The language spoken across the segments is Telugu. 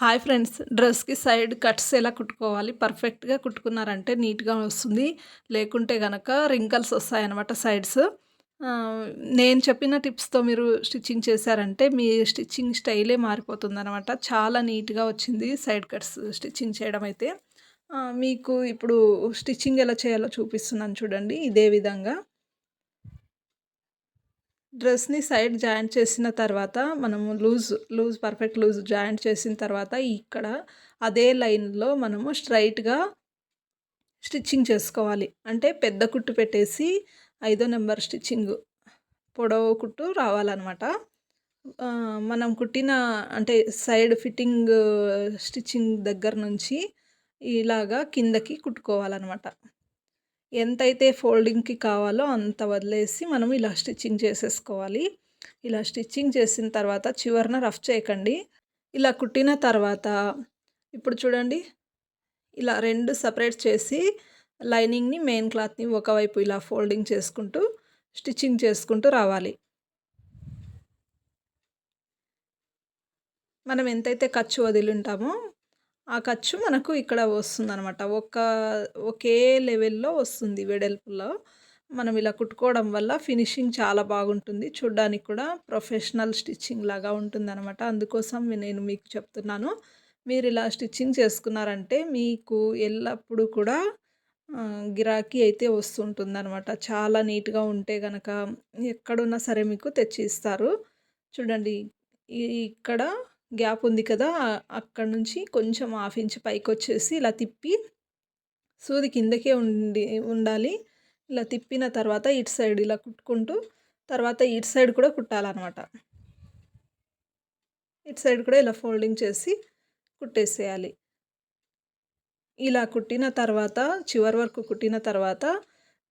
హాయ్ ఫ్రెండ్స్ డ్రెస్కి సైడ్ కట్స్ ఎలా కుట్టుకోవాలి? పర్ఫెక్ట్గా కుట్టుకున్నారంటే నీట్గా వస్తుంది. లేకుంటే కనుక రింకల్స్ వస్తాయన్నమాట సైడ్స్. నేను చెప్పిన టిప్స్తో మీరు స్టిచ్చింగ్ చేశారంటే మీ స్టిచ్చింగ్ స్టైలే మారిపోతుందనమాట చాలా నీట్గా వచ్చింది సైడ్ కట్స్ స్టిచ్చింగ్ చేయడం అయితే. మీకు ఇప్పుడు స్టిచ్చింగ్ ఎలా చేయాలో చూపిస్తున్నాను చూడండి. ఇదే విధంగా. డ్రెస్ని సైడ్ జాయింట్ చేసిన తర్వాత మనము loose loose perfect loose joint చేసిన తర్వాత ఇక్కడ అదే లైన్లో మనము స్ట్రైట్గా స్టిచ్చింగ్ చేసుకోవాలి. అంటే పెద్ద కుట్టు పెట్టేసి ఐదో నెంబర్ స్టిచ్చింగ్ పొడవు కుట్టు రావాలన్నమాట. మనం కుట్టిన అంటే సైడ్ ఫిట్టింగ్ స్టిచ్చింగ్ దగ్గర నుంచి ఇలాగా కిందకి కుట్టుకోవాలన్నమాట. ఎంతైతే ఫోల్డింగ్కి కావాలో అంత వదిలేసి మనం ఇలా స్టిచ్చింగ్ చేసేసుకోవాలి. ఇలా స్టిచ్చింగ్ చేసిన తర్వాత చివరిన రఫ్ చేయకండి. ఇలా కుట్టిన తర్వాత ఇప్పుడు చూడండి ఇలా రెండు సపరేట్ చేసి లైనింగ్ని మెయిన్ క్లాత్ని ఒకవైపు ఇలా ఫోల్డింగ్ చేసుకుంటూ స్టిచ్చింగ్ చేసుకుంటూ రావాలి. మనం ఎంతైతే ఖర్చు వదిలి ఉంటామో ఆ ఖర్చు మనకు ఇక్కడ వస్తుంది అనమాట ఒక ఒకే లెవెల్లో వస్తుంది వెడల్పులో. మనం ఇలా కుట్టుకోవడం వల్ల ఫినిషింగ్ చాలా బాగుంటుంది. చూడ్డానికి కూడా ప్రొఫెషనల్ స్టిచ్చింగ్ లాగా ఉంటుంది అనమాట అందుకోసం నేను మీకు చెప్తున్నాను. మీరు ఇలా స్టిచ్చింగ్ చేసుకున్నారంటే మీకు ఎల్లప్పుడూ కూడా గిరాకీ అయితే వస్తుంటుంది అనమాట చాలా నీట్గా ఉంటే కనుక ఎక్కడున్నా సరే మీకు తెచ్చి ఇస్తారు చూడండి ఇక్కడ గ్యాప్ ఉంది కదా అక్కడ నుంచి కొంచెం హాఫ్ ఇంచ్ పైకి వచ్చేసి ఇలా తిప్పి సూది కిందకే ఉండి ఉండాలి. ఇలా తిప్పిన తర్వాత ఇటు సైడ్ ఇలా కుట్టుకుంటూ తర్వాత ఇటు సైడ్ కూడా కుట్టాలన్నమాట. ఇటు సైడ్ కూడా ఇలా ఫోల్డింగ్ చేసి కుట్టేసేయాలి. ఇలా కుట్టిన తర్వాత చివరి వరకు కుట్టిన తర్వాత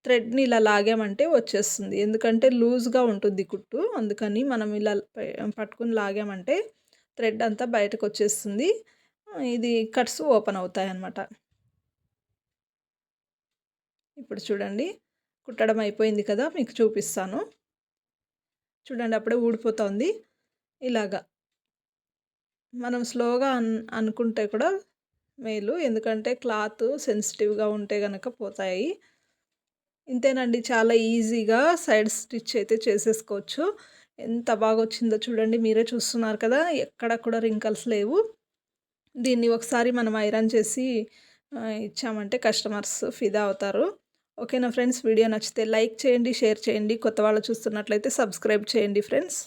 థ్రెడ్ని ఇలా లాగామంటే వచ్చేస్తుంది. ఎందుకంటే లూజ్గా ఉంటుంది కుట్టు. అందుకని మనం ఇలా పట్టుకుని లాగామంటే థ్రెడ్ అంతా బయటకు వచ్చేస్తుంది ఇది కట్స్ ఓపెన్ అవుతాయి అన్నమాట ఇప్పుడు చూడండి కుట్టడం అయిపోయింది కదా మీకు చూపిస్తాను. చూడండి అప్పుడే ఊడిపోతుంది. ఇలాగా. మనం స్లోగా అన్ అనుకుంటే కూడా మేలు. ఎందుకంటే క్లాత్ సెన్సిటివ్గా ఉంటే కనుక పోతాయి. ఇంతేనండి చాలా ఈజీగా సైడ్ స్టిచ్ అయితే చేసేసుకోవచ్చు. ఎంత బాగా వచ్చిందో చూడండి మీరే చూస్తున్నారు కదా ఎక్కడ కూడా రింకల్స్ లేవు. దీన్ని ఒకసారి మనం ఐరన్ చేసి ఇచ్చామంటే కస్టమర్స్ ఫిదా అవుతారు. ఓకేనా ఫ్రెండ్స్? వీడియో నచ్చితే లైక్ చేయండి షేర్ చేయండి. కొత్త వాళ్ళు చూస్తున్నట్లయితే సబ్స్క్రైబ్ చేయండి ఫ్రెండ్స్.